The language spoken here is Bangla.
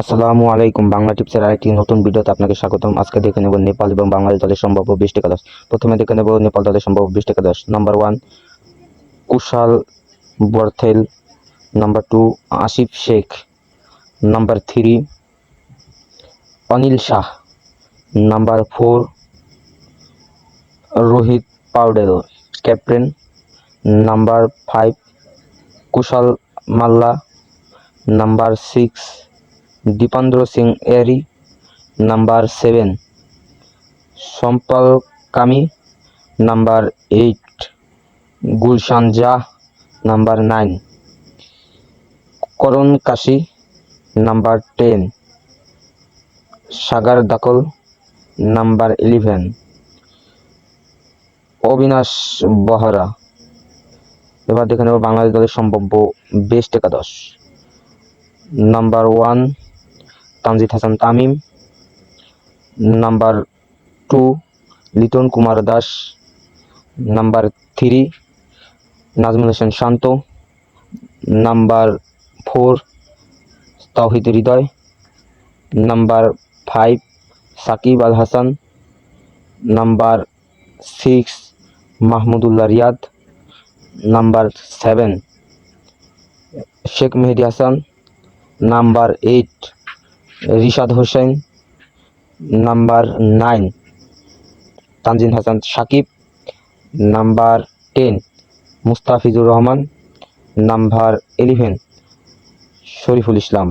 আসসালামু আলাইকুম। বাংলা টিপসের আরেকটি নতুন ভিডিওতে আপনাকে স্বাগতম। আজকে দেখে নেব নেপাল এবং বাংলাদেশ দলের সম্ভাব্য বৃষ্টি একাদশ প্রথমে দেখে নেব নেপাল দলের সম্ভাব্য বৃষ্টি একাদশ number one Kushal Bhurtel. Number two Asif Sheikh. Number three Anil Shah. Number four Rohit Paudel, captain. Number five Kushal Malla. Number six দীপান্দ্র Singh এরি নাম্বার সেভেন। সম্পল কামি number eight. Gulsan Jha number nine. Karan KC number ten. Sagar Dhakal number eleven. Abinash Bohara. এবার দেখে নেব বাংলাদেশ দলের সম্ভাব্য বেস্ট একাদশ। Number one Tanzid Hasan Tamim. Number two, Liton Kumar Das. Number three, Najmul Hossain Shanto. Number four, Towhid Hridoy. Number five, Shakib Al Hasan. Number six, Mahmudullah Riyad. Number seven, Sheikh Mahedi Hasan. Number eight Rishad Hossain, number nine Tanzim Hasan Sakib, number ten Mustafizur Rahman, number eleven Shoriful Islam.